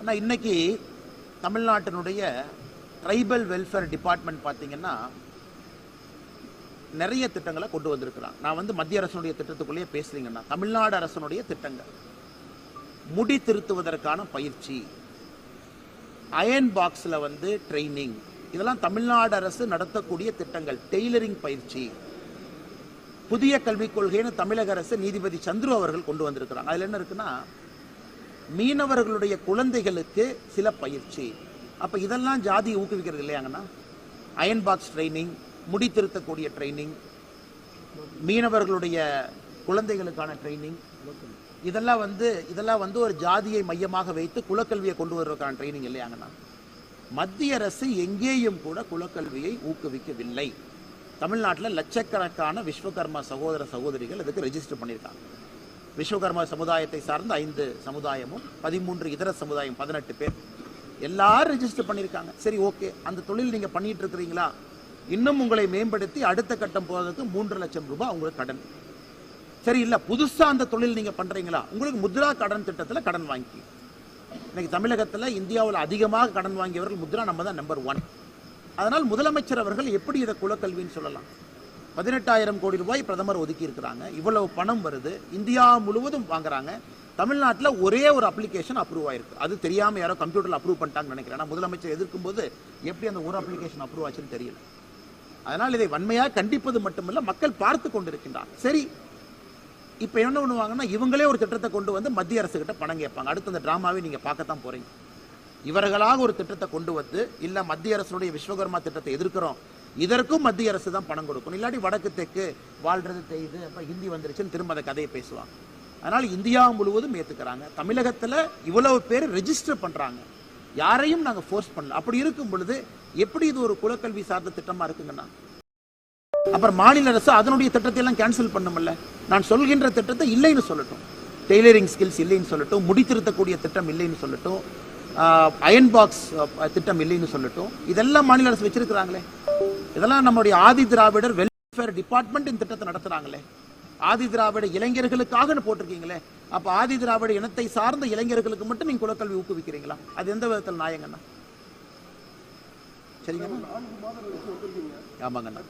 ஆனால் இன்னைக்கு தமிழ்நாட்டினுடைய ட்ரைபல் வெல்ஃபேர் டிபார்ட்மெண்ட் பார்த்தீங்கன்னா நிறைய திட்டங்களை கொண்டு வந்திருக்கிறான் நான் வந்து மத்திய அரசனுடைய திட்டத்துக்குள்ளேயே பேசுகிறீங்கன்னா தமிழ்நாடு அரசனுடைய திட்டங்கள். முடி திருத்துவதற்கான பயிற்சி அயன் பாக்ஸில் வந்து ட்ரைனிங் இதெல்லாம் தமிழ்நாடு அரசு நடத்தக்கூடிய திட்டங்கள். டெய்லரிங் பயிற்சி புதிய கல்விக் கொள்கைன்னு தமிழக அரசு நீதிபதி சந்துரு அவர்கள் கொண்டு வந்திருக்கிறாங்க. அதில் என்ன இருக்குன்னா மீனவர்களுடைய குழந்தைகளுக்கு சில பயிற்சி. அப்போ இதெல்லாம் ஜாதி ஊக்குவிக்கிறது இல்லையாங்கண்ணா அயன் பாக்ஸ் ட்ரைனிங் முடி திருத்தக்கூடிய ட்ரைனிங் மீனவர்களுடைய குழந்தைகளுக்கான ட்ரைனிங் இதெல்லாம் வந்து இதெல்லாம் வந்து ஒரு ஜாதியை மையமாக வைத்து குலக்கல்வியை கொண்டு வருவதற்கான ட்ரைனிங் இல்லையாங்கண்ணா மத்திய அரசு எங்கேயும் கூட குலக்கல்வியை ஊக்குவிக்கவில்லை. தமிழ்நாட்டில் லட்சக்கணக்கான விஸ்வகர்மா சகோதர சகோதரிகள் இதுக்கு ரெஜிஸ்டர் பண்ணியிருக்காங்க. விஸ்வகர்மா சமுதாயத்தை சார்ந்த ஐந்து சமுதாயமும் பதிமூன்று இதர சமுதாயம் பதினெட்டு பேர். எல்லாரும் ரெஜிஸ்டர் பண்ணியிருக்காங்க. சரி ஓகே அந்த தொழில் நீங்க பண்ணிட்டு இருக்கிறீங்களா இன்னும் உங்களை மேம்படுத்தி அடுத்த கட்டம் போவதற்கு மூன்று லட்சம் ரூபாய் உங்களுக்கு கடன். சரி இல்ல புதுசா அந்த தொழில் நீங்க பண்றீங்களா? உங்களுக்கு முத்ரா கடன் திட்டத்துல கடன் வாங்கி. இன்னைக்கு தமிழகத்துல இந்தியாவில் அதிகமாக கடன் வாங்கியவர்கள் முத்ரா நம்ம தான் நம்பர் ஒன் அதனால் முதலமைச்சர் அவர்கள் எப்படி இதை குலக்கல்வின்னு சொல்லலாம்? பதினெட்டாயிரம் கோடி ரூபாய் பிரதமர் ஒதுக்கி இருக்கிறாங்க இவ்வளவு பணம் வருது. இந்தியா முழுவதும் வாங்குறாங்க. தமிழ்நாட்டில் ஒரே ஒரு அப்ளிகேஷன் அப்ரூவ் ஆயிருக்கு. அது தெரியாம யாரோ கம்ப்யூட்டரில் அப்ரூவ் பண்ணிட்டாங்கன்னு நினைக்கிறேன். முதலமைச்சர் எதிர்க்கும் போது எப்படி அந்த ஒரு அப்ளிகேஷன் அப்ரூவ் ஆச்சுன்னு தெரியல. அதனால் இதை வன்மையாக கண்டிப்பது மட்டுமல்ல மக்கள் பார்த்து கொண்டிருக்கின்றார். சரி இப்ப என்ன பண்ணுவாங்கன்னா இவங்களே ஒரு திட்டத்தை கொண்டு வந்து மத்திய அரசு கிட்ட பணம் கேட்பாங்க. அடுத்த அந்த டிராமாவை நீங்க பார்க்கத்தான் போறீங்க. இவர்களாக ஒரு திட்டத்தை கொண்டு வந்து இல்லை மத்திய அரசுடைய விஸ்வகர்மா திட்டத்தை எதிர்க்கிறோம். இதற்கும் மத்திய அரசு தான் பணம் கொடுக்கணும். இல்லாட்டி வடக்கு தெற்கு வாழ்றது தெய்து அப்போ ஹிந்தி வந்துருச்சுன்னு திரும்ப அந்த கதையை பேசுவாங்க. அதனால் இந்தியா முழுவதும் ஏத்துக்கிறாங்க. தமிழகத்துல இவ்வளவு பேர் ரெஜிஸ்டர் பண்றாங்க. யாரையும் நாங்க ஃபோர்ஸ் பண்ணல. அப்படி இருக்கும் பொழுது எப்படி இது ஒரு குலக்கல்வி சார்ந்த திட்டமா இருக்குங்கன்னா? அப்புறம் மாநில அரசு அதனுடைய திட்டத்தை எல்லாம் கேன்சல் பண்ணுமல்ல நான் சொல்கின்ற திட்டத்தை இல்லைன்னு சொல்லட்டும். டெய்லரிங் ஸ்கில்ஸ் இல்லைன்னு சொல்லட்டும். முடித்திருத்தக்கூடிய திட்டம் இல்லைன்னு சொல்லட்டும். அயன் பாக்ஸ் திட்டம் இல்லைன்னு சொல்லட்டும். இதெல்லாம் மாநில அரசு வச்சிருக்கிறாங்களே. இதெல்லாம் நம்முடைய ஆதி திராவிடர் வெல்ஃபேர் டிபார்ட்மெண்ட் இந்த திட்டத்தை நடத்துறாங்களே. ஆதி திராவிட இளைஞர்களுக்காக போட்டிருக்கீங்களே. அப்ப ஆதி திராவிட இனத்தை சார்ந்த இளைஞர்களுக்கு மட்டும் நீங்க குலக்கல்வி ஊக்குவிக்கிறீங்களா? அது எந்த விதத்தில் நியாயங்கண்ணா? சரிங்கண்ணா? ஆமாங்கண்ணா.